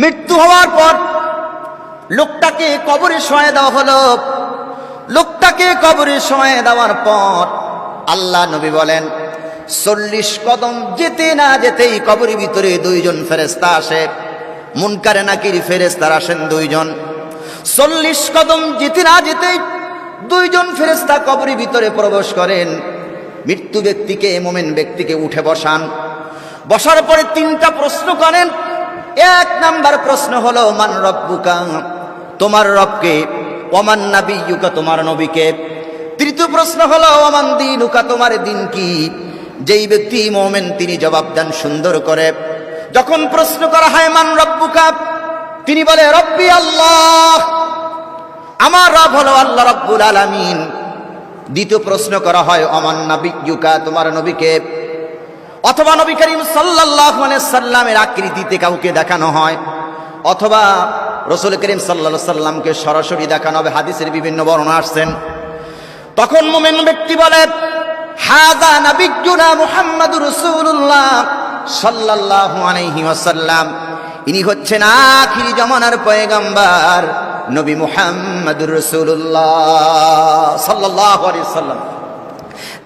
মৃত্যু হওয়ার পর লোকটাকে কবরে শোয়ে দেওয়া হলো। লোকটাকে কবরে শোয়ে দেওয়ার পর আল্লাহ নবী বলেন, চল্লিশ কদম যেতে না যেতেই কবরের ভিতরে দুইজন ফেরেস্তা আসে। মুনকারে নাকির ফেরেস্তার আসেন দুইজন। চল্লিশ কদম যেতে না যেতেই দুইজন ফেরেস্তা কবরের ভিতরে প্রবেশ করেন। মৃত্যু ব্যক্তিকে, মোমেন ব্যক্তিকে উঠে বসান। বসার পরে তিনটা প্রশ্ন করেন এক নাম্বার প্রশ্ন হলো, মান রব্বুকা? তোমার রবকে, ওমান নাবিয়ুকা তোমার নবীকে। তৃতীয় প্রশ্ন হলো, ওমান দিনুকা? তোমার দিন কি? যেই ব্যক্তি মোমেন, তিনি জবাব দেন সুন্দর করে। যখন প্রশ্ন করা হয়, মান রব্বুকা? তিনি বলে, রব্বি আল্লাহ। আমার রব হলো আল্লাহ রব্বুল আলামিন। দ্বিতীয় প্রশ্ন করা হয় অমান নাবিয়ুকা তোমার নবীকে। অথবা নবী করিম সাল্লাল্লাহু সাল্লামের আকৃতিতে কাউকে দেখানো হয়, অথবা রসুল করিম সাল্লা সাল্লামকে সরাসরি দেখানো হবে, হাদিসের বিভিন্ন বর্ণনা আসছেন। তখন মোমেন ব্যক্তি বলে হাদা নাবিজ্জুনা মুহাম্মাদুর রাসূলুল্লাহ সাল্লাল্লাহু আলাইহি ওয়াসাল্লাম। ইনি হচ্ছেন আখিরি জামানার পয়গাম্বার নবী মুহাম্মাদুর রাসূলুল্লাহ সাল্লাল্লাহু আলাইহি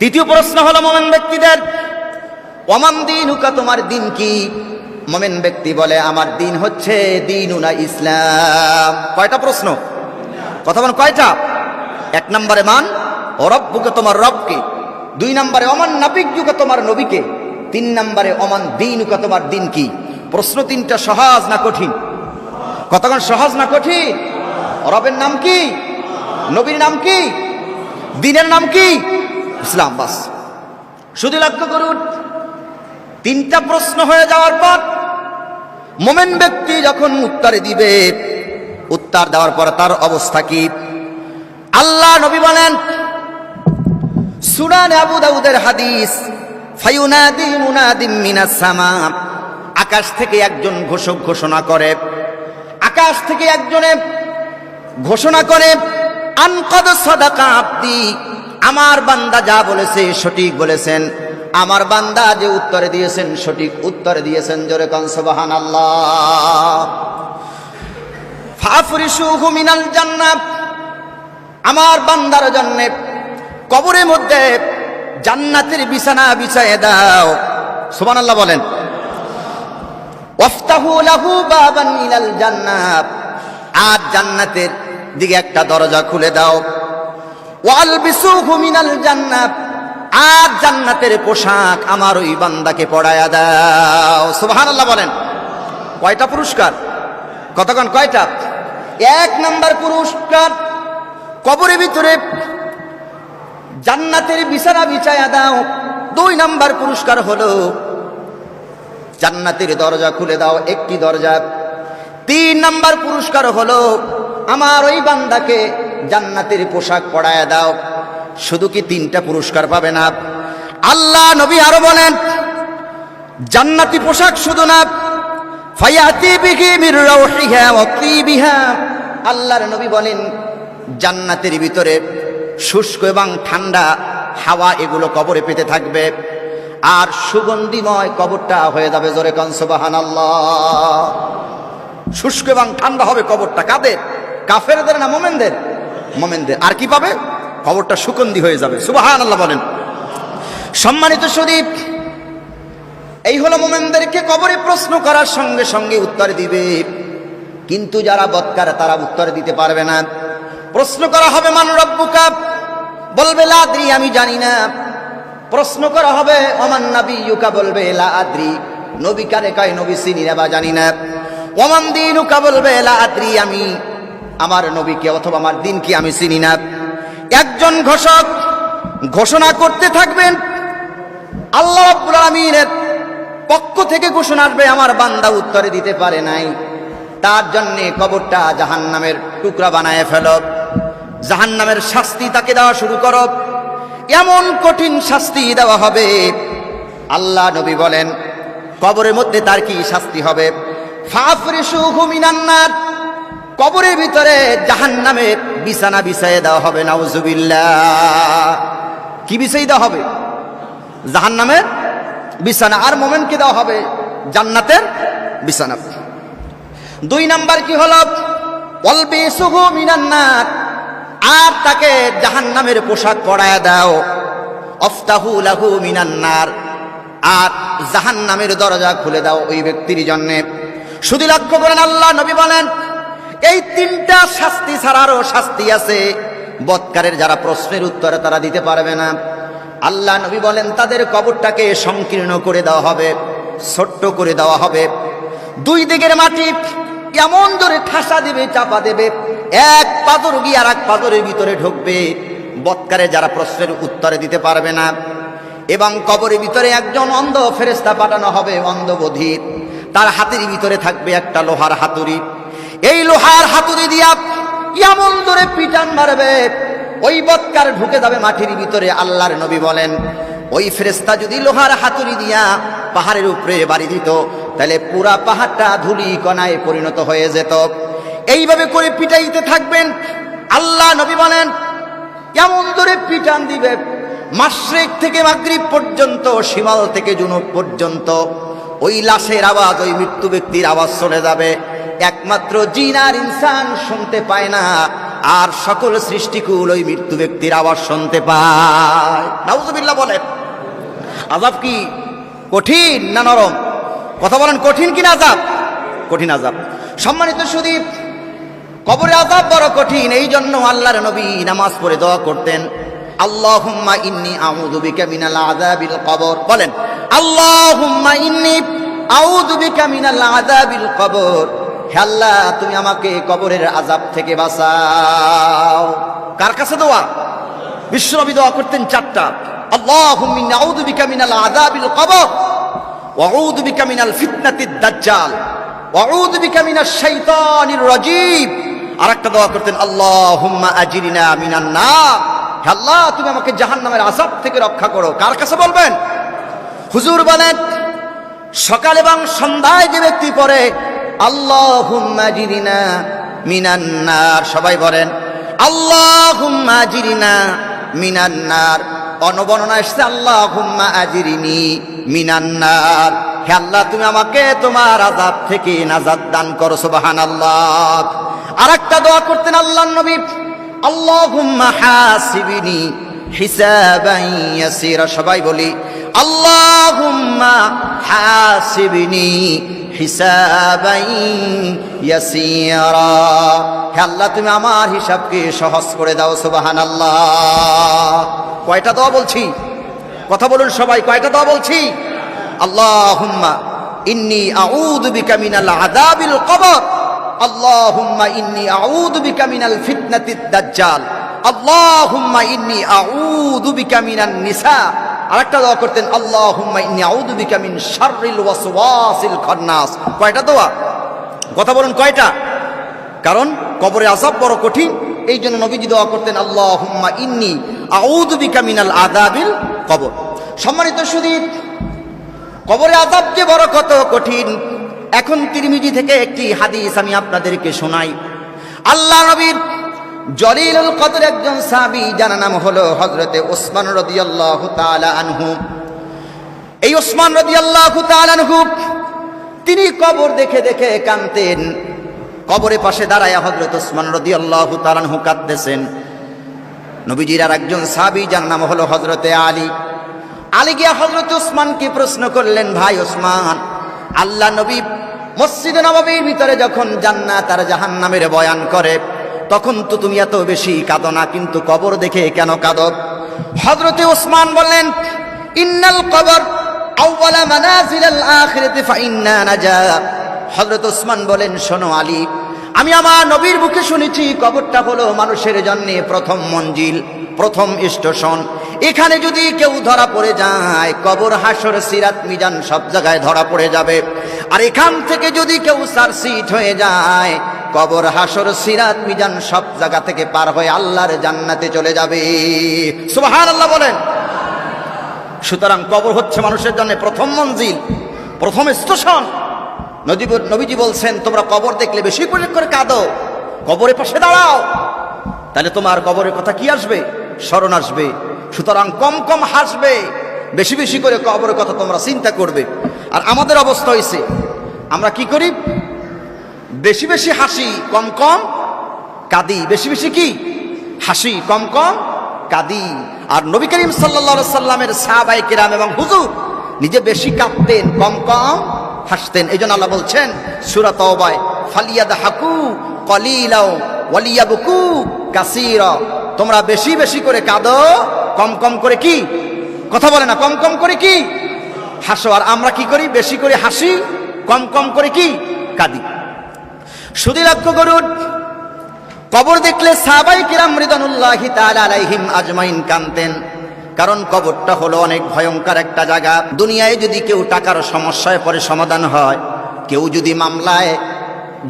তৃতীয় প্রশ্ন হলো মোমেন ব্যক্তিদের ওমান দিন হুকা তোমার দিন কি? মমেন ব্যক্তি বলে, আমার দিন হচ্ছে দিনুনা ইসলাম। কয়টা প্রশ্ন? কথা বলেন, কয়টা? এক নম্বরে মান, ও রব্বুকে তোমার রবকে দুই নম্বরে অমান নাবিজ্ঞুকে তোমার নবীকে তিন নম্বরে অমান দিনুকা, তোমার দিন কি? প্রশ্ন তিনটা সহজ না কঠিন? কতক্ষণ সহজ না কঠিন? রবের নাম কি? নবীর নাম কি? দিনের নাম কি? ইসলাম, বাস। শুধু লক্ষ্য করুন তিনটা প্রশ্ন হয়ে যাওয়ার পর মোমেন ব্যক্তি যখন উত্তরে দিবে, উত্তর দেওয়ার পর তার অবস্থা কি? আল্লাহ নবী বলেন, সুনান আবু দাউদের হাদিস, ফায়ুনাদি মুনাদিম মিনাস সামা। আকাশ থেকে একজন ঘোষক ঘোষণা করে, আকাশ থেকে একজনে ঘোষণা করে, আনকদ সদাকা আব্দি, আমার বান্দা যা বলেছে সঠিক বলেছেন। আমার বান্দা যে উত্তরে দিয়েছেন, সঠিক উত্তরে দিয়েছেন, জোরে কন সুবহান আল্লাহ মিনাল জান্নাত। আমার বান্দার জন্য কবরের মধ্যে জান্নাতের বিছানা বিছায় দাও। সুবহানাল্লাহ বলেন, ওয়াফতাহু লাহু বাবান ইলাল জান্নাত। আর জান্নাতের দিকে একটা দরজা খুলে দাও। ওয়ালবিসুহু মিনাল জান্নাত। আর জান্নাতের পোশাক আমার ওই বান্দাকে পড়ায়া দাও। সুবহানাল্লাহ বলেন। কয়টা পুরস্কার? কতক্ষণ? কয়টা? এক নাম্বার পুরস্কার কবরের ভিতরে জান্নাতের বিছানা বিছায়া দাও। দুই নাম্বার পুরস্কার হলো জান্নাতের দরজা খুলে দাও, একটি দরজা। তিন নাম্বার পুরস্কার হলো আমার ওই বান্দাকে জান্নাতের পোশাক পরায় দাও। শুধু কি তিনটা পুরস্কার পাবে না? আল্লাহ নবী আরও বলেন, জান্নাতি পোশাক শুধু না আল্লাহর নবী বলেন, জান্নাতের ভিতরে শুষ্ক এবং ঠান্ডা হাওয়া এগুলো কবরে পেতে থাকবে, আর সুগন্ধিময় কবরটা হয়ে যাবে জোরে কনসবাহান শুষ্ক এবং ঠান্ডা হবে কবরটা। কাদের? কাফেরদের না মোমেনদের? মোমেনদের। আর কি পাবে? কবরটা সুগন্ধি হয়ে যাবে। সুবাহান আল্লাহ বলেন। সম্মানিত শরীফ এই হলো মোমেনদেরকে কবরে প্রশ্ন করার সঙ্গে সঙ্গে উত্তর দিবে। কিন্তু যারা বৎকার, তারা উত্তর দিতে পারবে না। প্রশ্ন করা হবে, মান রব্বুকা? বলবে লাদ্রি আমি জানি না। প্রশ্ন করা হবে অমান নাবি ইউকা বলবে, লা আদ্রি। নবী কারে কয়, নবী চিনি না বা জানি না। ওমান দিনুকা? বলবে, লা আদ্রি, আমি, আমার নবীকে অথবা আমার দিন কি আমি চিনি না। একজন ঘোষক ঘোষণা করতে থাকবেন। আল্লাহ আলামিনের পক্ষ থেকে ঘোষণা আসবে, আমার বান্দা উত্তরে দিতে পারে নাই। তার জন্য কবরটা জাহান্নামের টুকরা বানায় ফেল। জাহান্নামের শাস্তি তাকে দেওয়া শুরু কর। এমন কঠিন শাস্তি দেওয়া হবে। আল্লাহ নবী বলেন, কবরের মধ্যে তার কি শাস্তি হবে? ফাফরিসুহু মিনান্নার। কবরের ভিতরে জাহান জাহান্নামের বিছানা বিছাইয়ে দেওয়া হবে, নাউজুবিল্লাহ। কি বিছাই দেওয়া হবে? জাহান জাহান্নামের বিছানা। আর মোমেনকে দেওয়া হবে? জান্নাতের বিছানা। দুই নাম্বার কি হল? অল্পে অল্পেসুহু মিনান্নার। আর তাকে জাহান্নামের পোশাক পরায় দাও। অফতাহু লাহু মিনান্নার। আর জাহান্নামের দরজা খুলে দাও ওই ব্যক্তির জন্যে। শুধু লক্ষ্য করেন আল্লাহ নবী বলেন এই তিনটা শাস্তি ছাড়ারও শাস্তি আছে। বৎকারের যারা প্রশ্নের উত্তরে তারা দিতে পারবে না। আল্লাহ নবী বলেন, তাদের কবরটাকে সংকীর্ণ করে দেওয়া হবে, ছোট্ট করে দেওয়া হবে। দুই দিকের মাটি এমন ধরে ঠাসা দেবে, চাপা দেবে। এক পাথর গিয়ে আর এক পাথরের ভিতরে ঢুকবে। বৎকারে যারা প্রশ্নের উত্তরে দিতে পারবে না। এবং কবরের ভিতরে একজন অন্ধ ফেরেস্তা পাঠানো হবে অন্ধ বধির তার হাতের ভিতরে থাকবে একটা লোহার হাতুড়ি। এই লোহার হাতুড়ি দিয়া এমন ধরে পিটান মারবে। ওই বৎকার ঢুকে যাবে মাটির ভিতরে, আল্লাহর নবী বলেন। ওই ফেরেস্তা যদি লোহার হাতুড়ি দিয়া পাহাড়ের উপরে বাড়ি দিত, তাহলে পুরা পাহাড়টা ধুলি কণায় পরিণত হয়ে যেত। এইভাবে করে পিটাইতে থাকবেন। আল্লাহ নবী বলেন এমন ধরে পিটান দিবে। মাসরেক থেকে মাগরিব পর্যন্ত, শিমাল থেকে জুনুব পর্যন্ত। ওই লাশের আওয়াজ, ওই মৃত্যু ব্যক্তির আওয়াজ চলে যাবে। একমাত্র জিন আর ইনসান শুনতে পায় না, আর সকল সৃষ্টিকুল ওই মৃত্যু ব্যক্তির আওয়াজ শুনতে পায়। বলেন আজাব কি কঠিন না নরম? কথা বলেন কঠিন কি না আজাব কঠিন আজাব সম্মানিত সুদীপ, কবরে আজাব বড় কঠিন এই জন্য আল্লাহর নবী নামাজ পড়ে দোয়া করতেন, আল্লাহুম্মা ইন্নি আউযু বিকা মিনাল আযাবিল কবর। বলেন, আল্লাহুম্মা ইন্নি আউযু বিকা মিনাল আযাবিল কবর। আল্লাহ, তুমি আমাকে কবরের আযাব থেকে বাঁচাও। কার কাছে দোয়া? বিশ্বনবী দোয়া করতেন চারটা। আউযু বিকা মিনাল বিকা মিনাল দাজ্জাল বিকা দোয়া করতেন আল্লাহ, তুমি আমাকে থেকে রক্ষা করো। কার বলবেন? হুজুর বলেন, সকাল এবং সন্ধ্যায় যে ব্যক্তি পড়ে আল্লাহুম্মা আজিরিনা মিনান নার। সবাই বলেন, আল্লাহুম্মা আজিরিনা মিনান নার। অনবর্ণনা এসছে, আল্লাহুম্মা আজিরিনি মিনান নার। হে আল্লাহ, তুমি আমাকে তোমার আজাদ থেকে নাজাদ দান করো সুবাহান আল্লাহ আর একটা দোয়া করতেন আল্লাহর নবী, আল্লাহুম্মা হাসিবিনি হিসাবান ইয়াসিরা। সবাই বলি, আল্লাহুম্মা হাসিবিনি হিসাবান আল্লাহ, তুমি আমার হিসাবকে সহজ করে দাও, সুবহানাল্লাহ। কয়টা দোয়া বলছি? কথা বলুন সবাই, কয়টা দোয়া বলছি? আল্লাহুম্মা ইন্নি আউযু বিকা মিনাল আযাবিল কবর। আল্লাহুম্মা ইন্নি আউযু বিকা মিনাল ফিতনাতিদ দাজ্জাল। আল্লাহুম্মা ইন্নি আউযু বিকা মিনান নিসা। আরেকটা দোয়া করতেন ইন্নি খান্নাস। কয়টা দোয়া? কথা বলুন কয়টা? কারণ কবরে আযাব বড় কঠিন। এই জন্য নবীজি দোয়া করতেন, আল্লাহুম্মা ইন্নি আউযু বিকা মিনাল আযাবিল কবর। সম্মানিত সুদীপ, কবরে আজাব যে বড় কত কঠিন। এখন তিরমিজি থেকে একটি হাদিস আমি আপনাদেরকে শোনাই। আল্লাহ নবীর জলিলুল কদর একজন সাহাবী, যার নাম হলো হজরতে ওসমান রদিয়াল্লাহু তাআলা আনহু। এই ওসমান রদিয়াল্লাহু তাআলা আনহু, তিনি কবর দেখে দেখে কানতেন কবরের পাশে দাঁড়ায় হজরত ওসমান রদিয়াল্লাহু তাআলা আনহু কাঁদতেছেন। নবীজির আর একজন সাহাবী, যার নাম হলো হজরতে আলী। আলী গিয়া হজরত ওসমানকে প্রশ্ন করলেন, ভাই ওসমান, আল্লাহ নবী মসজিদে নবাবির ভিতরে যখন জান্নাত আর জাহান্নামের বয়ান করে তখন তো তুমি এত বেশি কাঁদো না, কিন্তু কবর দেখে কেন কাঁদো? হজরতে ওসমান বললেন, ইন্নাল কবর আউওয়ালা মানাজিলাল আখিরাতি নাজা। হযরত বলেন আলী, আমি আমার নবীর শুনেছি, কবরটা হলো মানুষের জন্য প্রথম মঞ্জিল, প্রথম এখানে যদি কেউ ধরা পড়ে যায়, কবর, হাসর, সিরাত, মিজান সব জায়গায় ধরা পড়ে যাবে। আর এখান থেকে যদি কেউ সারসিট হয়ে যায় কবর হাসর সিরাত, মিজান সব জায়গা থেকে পার হয়ে আল্লাহর জান্নাতে চলে যাবে। সুবহানাল্লাহ বলেন। সুতরাং কবর হচ্ছে মানুষের জন্য প্রথম মঞ্জিল, প্রথম স্টেশন। নদী নবীজি বলছেন, তোমরা কবর দেখলে বেশি করে করে কাঁদো, কবরের পাশে দাঁড়াও। তাহলে তোমার কবরের কথা কি আসবে? স্মরণ আসবে। সুতরাং কম কম হাসবে, বেশি বেশি করে কবরের কথা তোমরা চিন্তা করবে। আর আমাদের অবস্থা হয়েছে আমরা কি করি? বেশি বেশি হাসি, কম কম কাদি। বেশি বেশি কি? হাসি, কম কম কাদি। আর নবী করিম সাল্লা সাল্লামের সাহাবাই কিরাম এবং হুজুর নিজে বেশি কাঁদতেন, কম কম হাসতেন। এই জন্য আল্লাহ বলছেন সুরাত ফালিয়াদ হাকু কলিলাও ওয়ালিয়াবুকু কাসির। তোমরা বেশি বেশি করে কাঁদো, কম কম করে কি? কথা বলে না, কম কম করে কি? হাসো। আর আমরা কি করি? বেশি করে হাসি, কম কম করে কি? কাঁদি। শুধু লক্ষ্য করুন কবর দেখলে সাবাই কিরাম মৃদনুল্লাহি আলাইহিম আজমাইন কানতেন কারণ কবরটা হলো অনেক ভয়ঙ্কর একটা জায়গা। দুনিয়ায় যদি কেউ টাকার সমস্যায় পরে সমাধান হয়, কেউ যদি মামলায়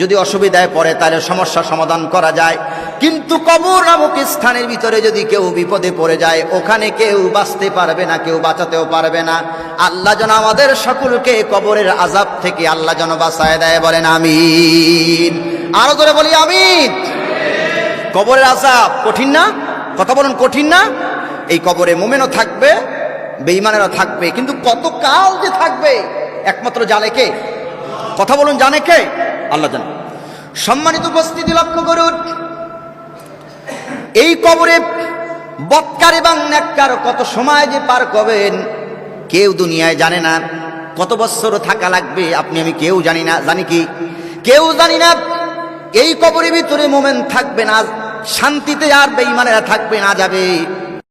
যদি অসুবিধায় পড়ে তাহলে সমস্যা সমাধান করা যায়। কিন্তু কবর নামক স্থানের ভিতরে যদি কেউ বিপদে পড়ে যায়, ওখানে কেউ বাঁচতে পারবে না, কেউ বাঁচাতেও পারবে না। আল্লাহ যেন আমাদের সকলকে কবরের আজাব থেকে আল্লাহ যেন বাঁচায় দেয়, বলেন আমিন। আরও ধরে বলি আমিন। কবরের আজাব কঠিন না? কথা বলুন, কঠিন না? এই কবরে মোমেনও থাকবে, বেঈমানেরও থাকবে, কিন্তু কত কাল যে থাকবে? একমাত্র জানে কে? কথা বলুন, জানে কে? আল্লাহ জানে। সম্মানিত উপস্থিতি লক্ষ্য করুন। এই কবরে বৎকার এবং ন্যাক্কার কত সময় যে পার করবেন, কেউ দুনিয়ায় জানে না। কত বছর থাকা লাগবে, আপনি আমি কেউ জানি না। জানি কি? কেউ জানি না। এই কবরের ভিতরে মোমেন থাকবে না, শান্তিতে আর বেঈমানেরা থাকবে না, যাবে।